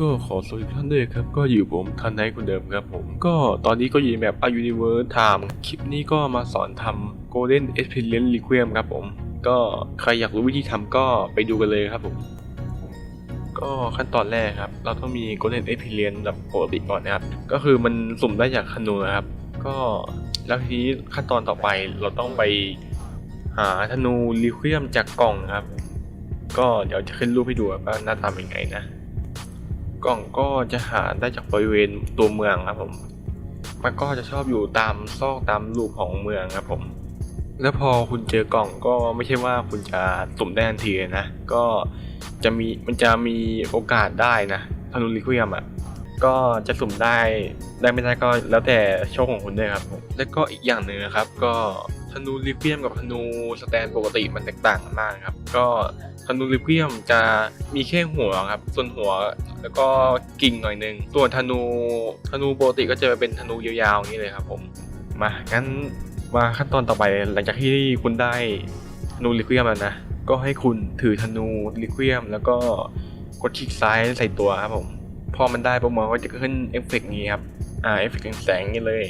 ก็ขอสวัสดีท่านด้วยครับ ก็อยู่ผมทันไนคนเดิมครับผม ก็ตอนนี้ก็อยู่ในแบบ A Universe Time คลิปนี้ก็มาสอนทำ Golden Experience Requiem ครับผม ก็ใครอยากรู้วิธีทำก็ไปดูกันเลยครับผม ก็ขั้นตอนแรกครับ เราต้องมี Golden Experience แบบปกติก่อนนะครับ ก็คือมันสุ่มได้จากคนูนะครับ ก็แล้วทีนี้ขั้นตอนต่อไปเราต้องไปหาธนูรีเควมจากกล่องครับ ก็เดี๋ยวจะขึ้นรูปให้ดูว่าหน้าตาเป็นไงนะ กล่องก็จะหาได้จากบริเวณตัวเมืองครับผม มันก็จะชอบอยู่ตามซอกตามรูปของเมืองครับผม แล้วพอคุณเจอกล่องก็ไม่ใช่ว่าคุณจะสุ่มได้ทันทีนะ ก็จะมีมันจะมีโอกาสได้นะธนูลิควิมอะก็จะสุ่มได้ได้ไม่ได้ก็แล้วแต่โชคของคุณด้วยครับผมแล้วก็อีกอย่างหนึ่งนะครับ ก็ นูลิควิมกับธนูสแตนปกติมันแตกต่างกันมากครับ ก็ธนูลิควิมจะมีแค่หัวครับ ส่วนหัวแล้วก็กิ่งหน่อยนึงส่วนธนูธนูปกติก็จะเป็นธนูยาวๆอย่างนี้เลยครับ ผมมางั้นมาขั้นตอนต่อไปหลังจากที่คุณได้ธนูลิควิมแล้วนะก็ให้คุณถือธนูลิควิมแล้วก็กดคลิกซ้ายใส่ตัวครับผมพอมันได้ปุ๊บมันก็จะขึ้นเอฟเฟกต์นี้ครับอ่าเอฟเฟกต์แสงนี้เลย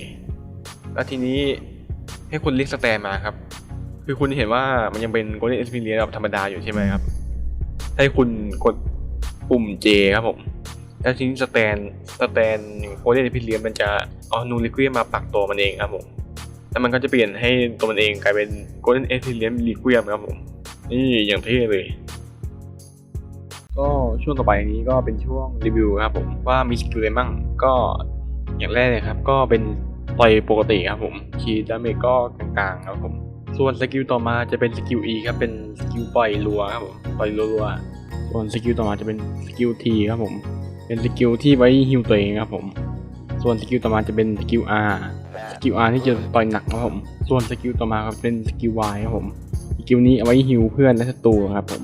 แล้วทีนี้ ให้คุณเรียกสแตนมาครับ คือคุณเห็นว่ามันยังเป็น Golden Experience แบบธรรมดาอยู่ใช่ไหมครับ ให้คุณกดปุ่ม J ครับผม แล้วทีนี้สแตนสแตน Golden Experience มันจะเอานูริควีมาปักตัวมันเองครับผม แล้วมันก็จะเปลี่ยนให้ตัวมันเองกลายเป็น Golden Experience Requiem ครับผม นี่อย่างเท่เลยก็ช่วงต่อไปนี้ก็เป็นช่วงรีวิวครับผมว่ามีสกิลอะไรบ้างก็อย่างแรกเลยครับ ก็เป็น ต่อยปกติครับผมคีดาเมจก็กลางๆครับผมส่วนสกิลต่อมาจะเป็นสกิล E ครับเป็นสกิลปล่อยรัวครับผมปล่อยรัวๆส่วนสกิลต่อมาจะเป็นสกิล T ครับผมเป็นสกิลที่ไว้ฮิวตัวเองครับผมส่วนสกิลต่อมาจะเป็นสกิล R สกิล R ที่จะต่อยหนักครับผมส่วนสกิลต่อมาครับเป็นสกิล Y ครับผมสกิลนี้เอาไว้ฮิวเพื่อนและศัตรูครับผม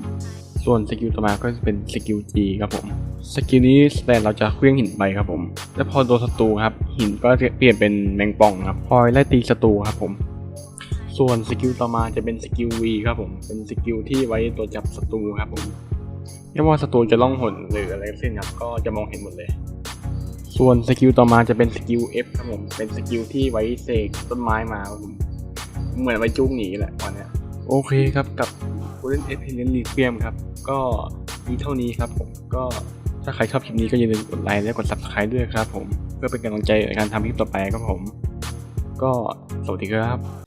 ส่วนสกิลต่อมาก็จะเป็นสกิล G ครับผม สกิลนี้สแตนเราจะเคลื่องหินไปครับผม แล้วพอโดนศัตรูครับ หินก็จะเปลี่ยนเป็นแมงป่องครับคอยไล่ตีศัตรูครับผม ส่วนสกิลต่อมาจะเป็นสกิล V ครับผม เป็นสกิลที่ไว้ตัวจับศัตรูครับผมไม่ว่าศัตรูจะล่องหนหรืออะไรสิ้นครับ ก็จะมองเห็นหมดเลย ส่วนสกิลต่อมาจะเป็นสกิล F ครับผม เป็นสกิลที่ไว้เสกต้นไม้มาครับผม เหมือนไว้จุ้งหนีแหละวันนี้โอเคครับกับ Golden Experience Requiem ครับ ก็มีเท่านี้ครับผมก็ ถ้าใครชอบคลิปนี้ก็อย่าลืมกดไลค์และกด Subscribe ด้วยครับผม เพื่อเป็นกำลังใจในการทำคลิปต่อไปครับผม ก็สวัสดีครับ